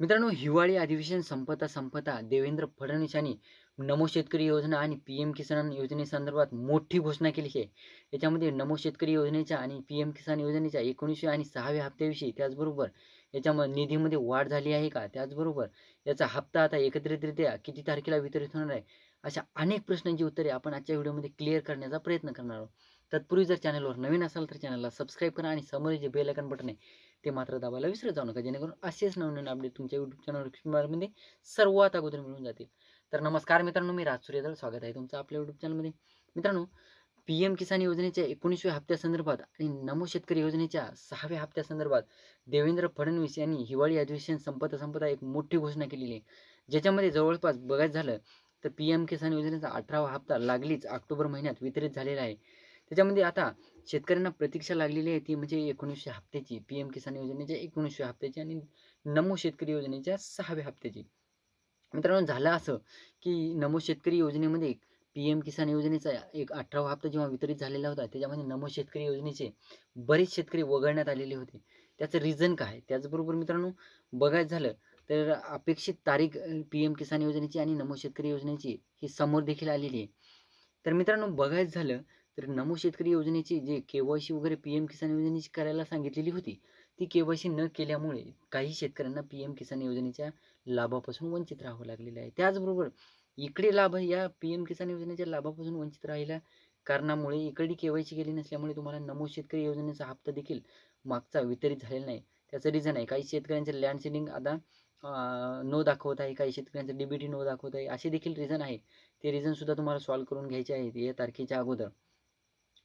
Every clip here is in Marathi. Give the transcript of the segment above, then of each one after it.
मित्रांनो हिवाळी अधिवेशन संपता संपता देवेंद्र फडणवीस यांनी नमो शेतकरी योजना आणि पी एम किसान योजनेसंदर्भात मोठी घोषणा केली आहे. याच्यामध्ये नमो शेतकरी योजनेच्या आणि पी एम किसान योजनेच्या एकोणीसशे आणि सहाव्या हप्त्याविषयी त्याचबरोबर याच्यामध्ये निधीमध्ये वाढ झाली आहे का? त्याचबरोबर याचा हप्ता आता एकत्रितरित्या किती तारखेला वितरित होणार आहे? अशा अनेक प्रश्नांची उत्तरे आपण आजच्या व्हिडिओमध्ये क्लिअर करण्याचा प्रयत्न करणार आहोत. तत्पूर्वी जर चॅनलवर नवीन असाल तर चॅनलला सबस्क्राईब करा आणि समोर जे बेल आयकन बटन आहे ते मात्र दाबायला विसरत जाऊ नका जेणेकरून असेच नवनवीन अपडेट तुमच्या यूट्यूब चॅनलमध्ये सर्वात अगोदर मिळून जातील. तर नमस्कार मित्रांनो मी राज सूर्यदल. स्वागत आहे तुमचं आपल्या यूट्यूब चॅनलमध्ये मित्रांनो पी एम किसान योजनेच्या एकोणीसव्या हप्त्यासंदर्भात आणि नमो शेतकरी योजनेच्या सहाव्या हप्त्यासंदर्भात देवेंद्र फडणवीस यांनी हिवाळी अधिवेशन संपता संपता एक मोठी घोषणा केलेली आहे. ज्याच्यामध्ये जवळपास बघायचं झालं तर पी एम किसान योजनेचा अठरावा हप्ता लागलीच ऑक्टोबर महिन्यात वितरित झालेला आहे. त्याच्यामध्ये आता शेतकऱ्यांना प्रतीक्षा लागलेली आहे ती म्हणजे एकोणीसशे हप्त्याची पी एम किसान योजनेच्या एकोणीसशे हप्त्याची आणि नमो शेतकरी योजनेच्या सहाव्या हप्त्याची. मित्रांनो झालं असं की नमो शेतकरी योजनेमध्ये पी एम किसान योजनेचा एक अठरावा हप्ता जेव्हा वितरित झालेला होता त्याच्यामध्ये नमो शेतकरी योजनेचे बरेच शेतकरी वगळण्यात आलेले होते. त्याचं रिझन काय त्याचबरोबर मित्रांनो बघायचं झालं तर अपेक्षित तारीख पी एम किसान योजनेची आणि नमो शेतकरी योजनेची ही समोर देखील आलेली आहे. तर मित्रांनो बघायचं झालं तर नमो शेतकरी योजनेची जे के वाय सी वगैरे पी एम किसान योजनेची करायला सांगितलेली होती ती के वाय सी न केल्यामुळे काही शेतकऱ्यांना पी एम किसान योजनेच्या लाभापासून वंचित राहावं लागलेलं आहे. त्याचबरोबर इकडे लाभ या पी एम किसान योजनेच्या लाभापासून वंचित राहिल्या कारणामुळे इकडे के वाय सी केली नसल्यामुळे तुम्हाला नमो शेतकरी योजनेचा हप्ता देखील मागचा वितरित झालेला नाही. त्याचं रिझन आहे काही शेतकऱ्यांचे लँड सेलिंग आता नो दाखवत आहे काही शेतकऱ्यांचं डीबीटी नो दाखवत आहे असे देखील रिझन आहे. ते रिझनसुद्धा तुम्हाला सॉल्व्ह करून घ्यायचे आहेत या तारखेच्या अगोदर.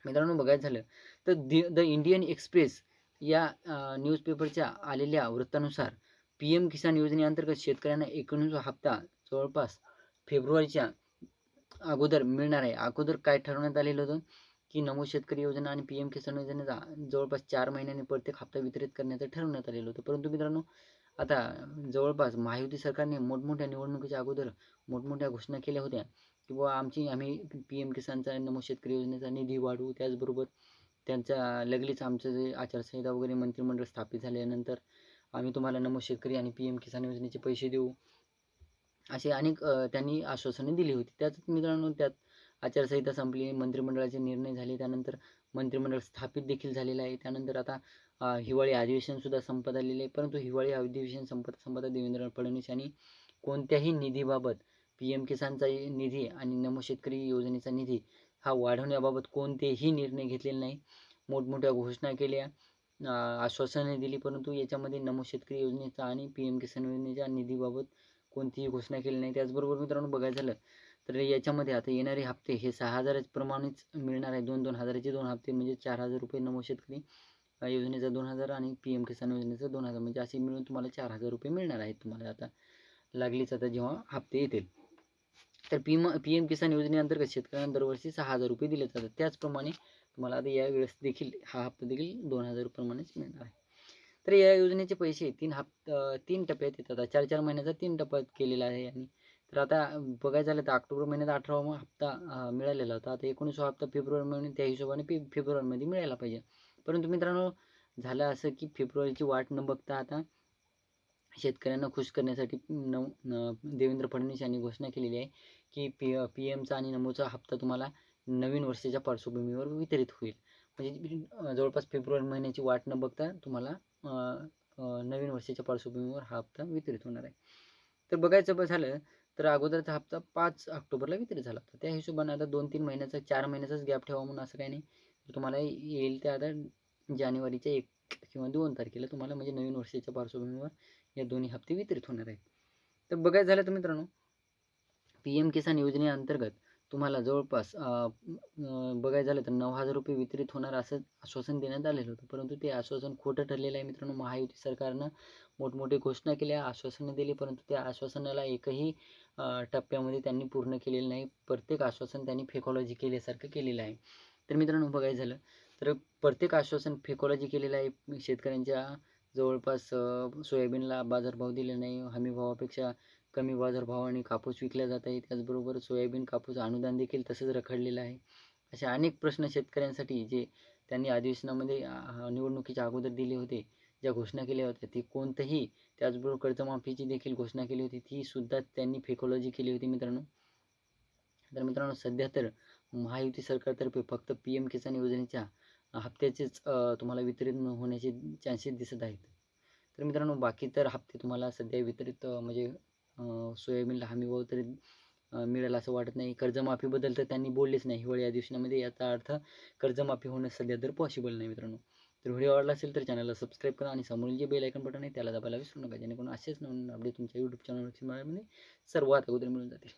मित्रांनो बघायचं झालं तर दि द इंडियन एक्सप्रेस या न्यूजपेपरच्या आलेल्या वृत्तानुसार पी एम किसान योजनेअंतर्गत शेतकऱ्यांना एकोणीसवा हप्ता जवळपास फेब्रुवारीच्या अगोदर मिळणार आहे. अगोदर काय ठरवण्यात आलेलं होतं? की नमो शेतकरी योजना आणि पी एम किसान योजनेचा जवळपास चार महिन्यांनी प्रत्येक हप्ता वितरित करण्याचं ठरवण्यात आलेलं होतं. परंतु मित्रांनो आता जवळपास महायुती सरकारने मोठमोठ्या निवडणुकीच्या अगोदर मोठमोठ्या घोषणा केल्या होत्या. किंवा आमची आम्ही पी एम किसानचा नमो शेतकरी योजनेचा निधी वाढवू त्याचबरोबर त्यांचा लगेच आमचं जे आचारसंहिता वगैरे मंत्रिमंडळ स्थापित झाल्यानंतर आम्ही तुम्हाला नमो शेतकरी आणि पी एम किसान योजनेचे पैसे देऊ. असे अनेक त्यांनी आश्वासने दिली होती. त्याच मित्रांनो त्यात आचारसंहिता संपली मंत्रिमंडळाचे निर्णय झाले त्यानंतर मंत्रिमंडळ स्थापित देखील झालेलं आहे. त्यानंतर आता हिवाळी अधिवेशनसुद्धा संपत आलेले आहे. परंतु हिवाळी अधिवेशन संपत संपत देवेंद्र फडणवीस यांनी कोणत्याही निधीबाबत पी एम किसानचा निधी आणि नमो शेतकरी योजनेचा निधी हा वाढवण्याबाबत कोणतेही निर्णय घेतलेले नाही. मोठमोठ्या घोषणा केल्या आश्वासने दिली परंतु याच्यामध्ये नमो शेतकरी योजनेचा आणि पी एम किसान योजनेच्या निधीबाबत कोणतीही घोषणा केली नाही. त्याचबरोबर मित्रांनो बघायचं झालं तर याच्यामध्ये आता येणारे हप्ते हे सहा हजाराप्रमाणेच मिळणार आहे. दोन दोन हजाराचे दोन हप्ते म्हणजे चार हजार रुपये नमो शेतकरी योजनेचा दोन हजार आणि पी एम किसान योजनेचा दोन हजार. म्हणजे असे मिळून तुम्हाला चार हजार रुपये मिळणार आहेत तुम्हाला आता. लागलीच आता जेव्हा हप्ते येतील. तर पी पी एम किसान योजनेअंतर्गत शेतकऱ्यांना दरवर्षी सहा हजार रुपये दिले जातात. त्याचप्रमाणे तुम्हाला आता या वेळेस देखील हा हप्ता देखील दोन हजार रुपयाप्रमाणेच मिळणार आहे. तर या योजनेचे पैसे तीन हप्ता तीन टप्प्यात येतात. चार चार महिन्याचा तीन टप्प्यात केलेला आहे आणि तर आता बघायचं झालं तर ऑक्टोबर महिन्यात अठरावा हप्ता मिळालेला होता. आता एकोणीसवा हप्ता फेब्रुवारी महिन्यात त्या हिशोबाने फे फेब्रुवारीमध्ये मिळायला पाहिजे. परंतु मित्रांनो झालं असं की फेब्रुवारीची वाट न बघता आता शेतकऱ्यांना खुश करण्यासाठी नव देवेंद्र फडणवीस यांनी घोषणा केलेली आहे की पी पी एमचा आणि नमोचा हप्ता तुम्हाला नवीन वर्षाच्या पार्श्वभूमीवर वितरित होईल. म्हणजे जवळपास फेब्रुवारी महिन्याची वाट न बघता तुम्हाला नवीन वर्षाच्या पार्श्वभूमीवर हा हप्ता वितरित होणार आहे. तर बघायचं झालं तर अगोदरचा हप्ता पाच ऑक्टोबरला वितरित झाला होता. त्या हिशोबाने आता दोन तीन महिन्याचा चार महिन्याचाच गॅप ठेवा म्हणून असं काही नाही. तुम्हाला येईल ते आता जानेवारीच्या एक किंवा दोन तारखेला तुम्हाला म्हणजे नवीन वर्षाच्या पार्श्वभूमीवर या दोन्ही हप्ते वितरित होणार आहेत. तर बघायचं झालं तर मित्रांनो पी एम किसान योजनेअंतर्गत तुम्हाला जवळपास बघायचं झालं तर नऊ हजार रुपये वितरित होणार असं आश्वासन देण्यात आलेलं होतं. परंतु ते आश्वासन खोटं ठरलेलं आहे मित्रांनो. महायुती सरकारनं मोठमोठी घोषणा केल्या आश्वासनं दिली परंतु त्या आश्वासनाला एकही टप्प्यामध्ये त्यांनी पूर्ण केलेलं नाही. प्रत्येक आश्वासन त्यांनी फेकॉलॉजी केल्यासारखं केलेलं आहे. तर मित्रांनो बघायचं झालं तर प्रत्येक आश्वासन फेकॉलॉजी केलेलं आहे शेतकऱ्यांच्या जवळपास सोयाबीनला बाजारभाव दिले नाही. हमी भावापेक्षा कमी बाजारभावाने कापूस विकला जात आहे त्याचबरोबर सोयाबीन कापूस अनुदान देखील तसंच रखडलेलं आहे. असे अनेक प्रश्न शेतकऱ्यांसाठी जे त्यांनी अधिवेशनामध्ये निवडणुकीच्या अगोदर दिले होते ज्या घोषणा केल्या होत्या ती कोणतंही त्याचबरोबर कर्जमाफीची देखील घोषणा केली होती ती सुद्धा त्यांनी फेकॉलॉजी केली होती मित्रांनो. तर मित्रांनो सध्या तर महायुती सरकारतर्फे फक्त पी एम किसान योजनेच्या हप्त्याचेच तुम्हाला वितरित होण्याचे चान्सेस दिसत आहेत. तर मित्रांनो बाकी तर हप्ते तुम्हाला सध्या वितरित म्हणजे सोयाबीनला हमीभाव तरी मिळेल असं वाटत नाही. कर्जमाफीबद्दल तर त्यांनी बोललेच नाही. हिवाळी अधिवेशनामध्ये याचा अर्थ कर्जमाफी होणं सध्या तर पॉसिबल नाही मित्रांनो. तर व्हिडिओ आवडला असेल तर चॅनलला सबस्क्राईब करा आणि समोरील जे बेल आयकन बटन आहे त्याला दाबायला विसरू नका. जेणेकरून असेच नवीन अपडेट तुमच्या यूट्यूब चॅनलवरती मिळाल्यामध्ये सर्वात अगोदर मिळून जातील.